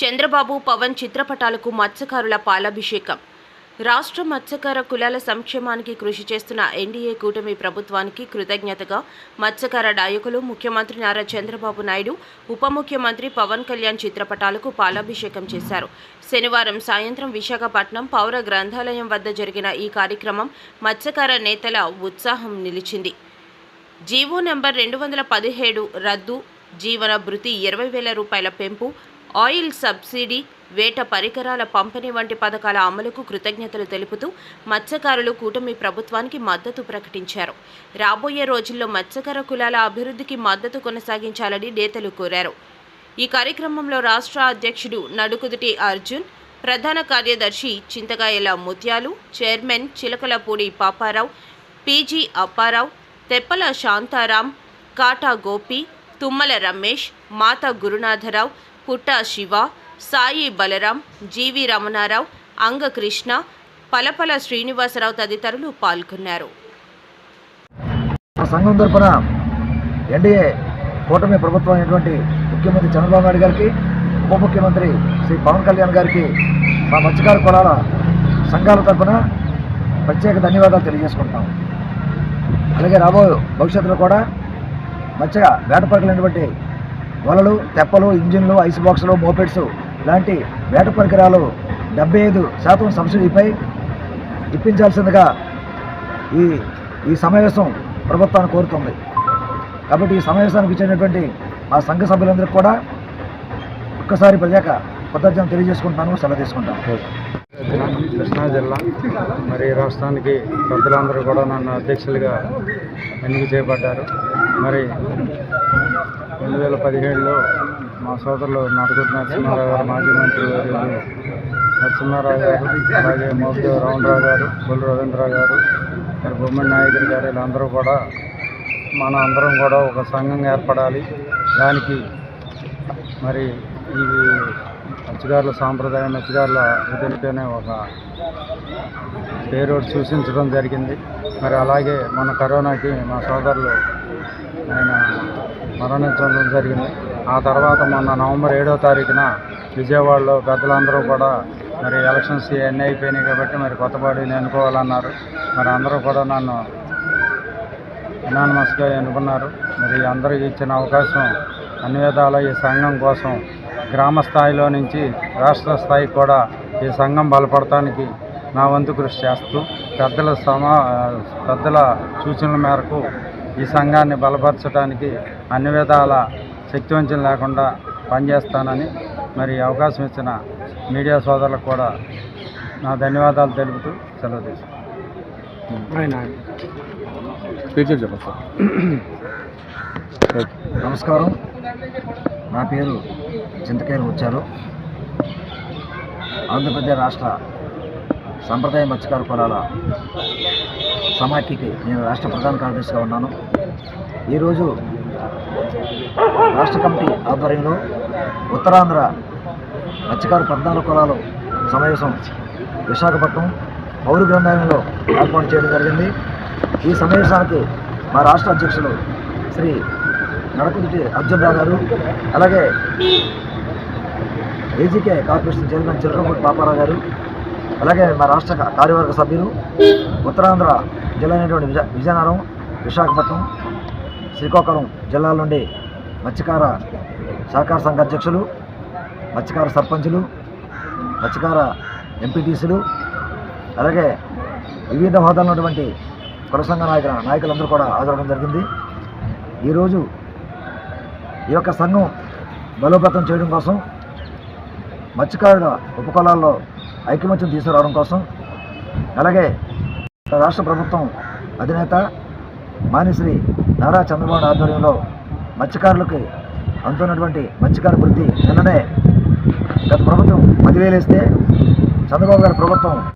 చంద్రబాబు పవన్ చిత్రపటాలకు మత్స్యకారుల పాలాభిషేకం. రాష్ట్ర మత్స్యకార కులాల సంక్షేమానికి కృషి చేస్తున్న ఎన్డీఏ కూటమి ప్రభుత్వానికి కృతజ్ఞతగా మత్స్యకార నాయకులు ముఖ్యమంత్రి నారా చంద్రబాబు నాయుడు ఉప ముఖ్యమంత్రి పవన్ కళ్యాణ్ చిత్రపటాలకు పాలాభిషేకం చేశారు. శనివారం సాయంత్రం విశాఖపట్నం పౌర గ్రంథాలయం వద్ద జరిగిన ఈ కార్యక్రమం మత్స్యకార నేతల ఉత్సాహం నిలిచింది. జీవో నెంబర్ రెండు వందల పదిహేడు రద్దు జీవన భృతి ఇరవై వేల రూపాయల పెంపు ఆయిల్ సబ్సిడీ వేట పరికరాల పంపిణీ వంటి పథకాల అమలుకు కృతజ్ఞతలు తెలుపుతూ మత్స్యకారులు కూటమి ప్రభుత్వానికి మద్దతు ప్రకటించారు. రాబోయే రోజుల్లో మత్స్యకార కులాల అభివృద్ధికి మద్దతు కొనసాగించాలని నేతలు కోరారు. ఈ కార్యక్రమంలో రాష్ట్ర అధ్యక్షుడు నడుకుదుటి అర్జున్ ప్రధాన కార్యదర్శి చింతకాయల ముత్యాలు చైర్మన్ చిలకలపూడి పాపారావు పీజీ అప్పారావు తెప్పల శాంతారాం కాటా గోపి తుమ్మల రమేష్ మాత గురునాథరావు పుట్ట శివ సాయి బలరాం జీవి రమణారావు అంగకృష్ణ పలపల శ్రీనివాసరావు తదితరులు పాల్గొన్నారు. మా సంఘం తరఫున ఎన్డీఏ కూటమి ప్రభుత్వం అయినటువంటి ముఖ్యమంత్రి చంద్రబాబు నాయుడు గారికి ఉప ముఖ్యమంత్రి శ్రీ పవన్ కళ్యాణ్ గారికి మా మత్స్యకార కులాల సంఘాల తరఫున ప్రత్యేక ధన్యవాదాలు తెలియజేసుకుంటాం. అలాగే రాబోయే భవిష్యత్తులో కూడా మత్స్య వేటపరకలైనటువంటి వలలు తెప్పలు ఇంజిన్లు ఐస్ బాక్సులు మోపెడ్స్ లాంటి వేట పరికరాలు డెబ్బై ఐదు శాతం సబ్సిడీపై ఇప్పించాల్సిందిగా ఈ ఈ సమావేశం ప్రభుత్వాన్ని కోరుతుంది. కాబట్టి ఈ సమావేశానికి ఇచ్చినటువంటి మా సంఘ సభ్యులందరికీ కూడా ఒక్కసారి ప్రజాక కృతజ్ఞతలు తెలియజేసుకుంటాను సెలవు తీసుకుంటాను. కృష్ణా జిల్లా మరి రాష్ట్రానికి పెద్దలందరూ కూడా నన్ను అధ్యక్షులుగా ఎన్నిక చేయబడ్డారు. మరి రెండు వేల పదిహేడులో మా సోదరులు నడుగురు నరసింహారావు గారు మాజీ మంత్రి గారు నరసింహారావు గారు అలాగే మోపిదేవి రామరావు గారు బొల్లు రవీంద్రరావు గారు మరి బొమ్మడి నాయకుడు గారు వీళ్ళందరూ కూడా మన అందరం కూడా ఒక సంఘం ఏర్పడాలి. దానికి మరి ఈ మత్స్యకారుల సాంప్రదాయ మత్స్యకారుల వదిలితేనే ఒక పేరు సూచించడం జరిగింది. మరి అలాగే మన కరోనాకి మా సోదరులు ఆయన మరణించడం జరిగింది. ఆ తర్వాత మొన్న నవంబర్ ఏడో తారీఖున విజయవాడలో పెద్దలందరూ కూడా మరి ఎలక్షన్స్ ఇవన్నీ అయిపోయినాయి కాబట్టి మరి కొత్త ఎన్నుకోవాలన్నారు. మరి అందరూ కూడా నన్ను అనానమస్గా ఎన్నుకున్నారు. మరి అందరికీ ఇచ్చిన అవకాశం అన్ని విధాల ఈ సంఘం కోసం గ్రామ స్థాయిలో నుంచి రాష్ట్ర స్థాయికి కూడా ఈ సంఘం బలపడటానికి నా వంతు కృషి చేస్తూ పెద్దల సమా పెద్దల సూచనల మేరకు ఈ సంఘాన్ని బలపరచడానికి అన్ని విధాల శక్తివంచం లేకుండా పనిచేస్తానని మరి అవకాశం ఇచ్చిన మీడియా సోదరులకు కూడా నా ధన్యవాదాలు తెలుపుతూ సెలవు తీసుకున్నాను నమస్కారం. నా పేరు చింతకాయలు వచ్చారు ఆంధ్రప్రదేశ్ రాష్ట్ర సంప్రదాయ మత్స్యకార కులాల సమాఖ్యకి నేను రాష్ట్ర ప్రధాన కార్యదర్శిగా ఉన్నాను. ఈరోజు రాష్ట్ర కమిటీ ఆధ్వర్యంలో ఉత్తరాంధ్ర మత్స్యకారు పద్నాలుగు కులాలు సమావేశం విశాఖపట్నం పౌరు గ్రంథాలయంలో ఏర్పాటు చేయడం జరిగింది. ఈ సమావేశానికి మా రాష్ట్ర అధ్యక్షులు శ్రీ నడకుదిటి అర్జున్ రావు గారు అలాగే AGK corporation chairman Chillaramuri Paparao గారు అలాగే మా రాష్ట్ర కార్యవర్గ సభ్యులు ఉత్తరాంధ్ర జిల్లా అయినటువంటి విజయ విజయనగరం విశాఖపట్నం శ్రీకాకుళం జిల్లాల నుండి మత్స్యకార సహకార సంఘ అధ్యక్షులు మత్స్యకార సర్పంచులు మత్స్యకార ఎంపీటీసీలు అలాగే వివిధ హోదాలో ఉన్నటువంటి కుల సంఘ నాయకుల నాయకులందరూ కూడా హాజరవడం జరిగింది. ఈరోజు ఈ యొక్క సంఘం బలోపేతం చేయడం కోసం మత్స్యకారుల ఉపకులాల్లో ఐకమత్యం తీసుకురావడం కోసం. అలాగే రాష్ట్ర ప్రభుత్వం అధినేత మానిశ్రీ నారా చంద్రబాబు ఆధ్వర్యంలో మత్స్యకారులకు అందుతున్నటువంటి మత్స్యకార వృద్ధి నిన్ననే గత ప్రభుత్వం పదివేలు ఇస్తే చంద్రబాబు గారి ప్రభుత్వం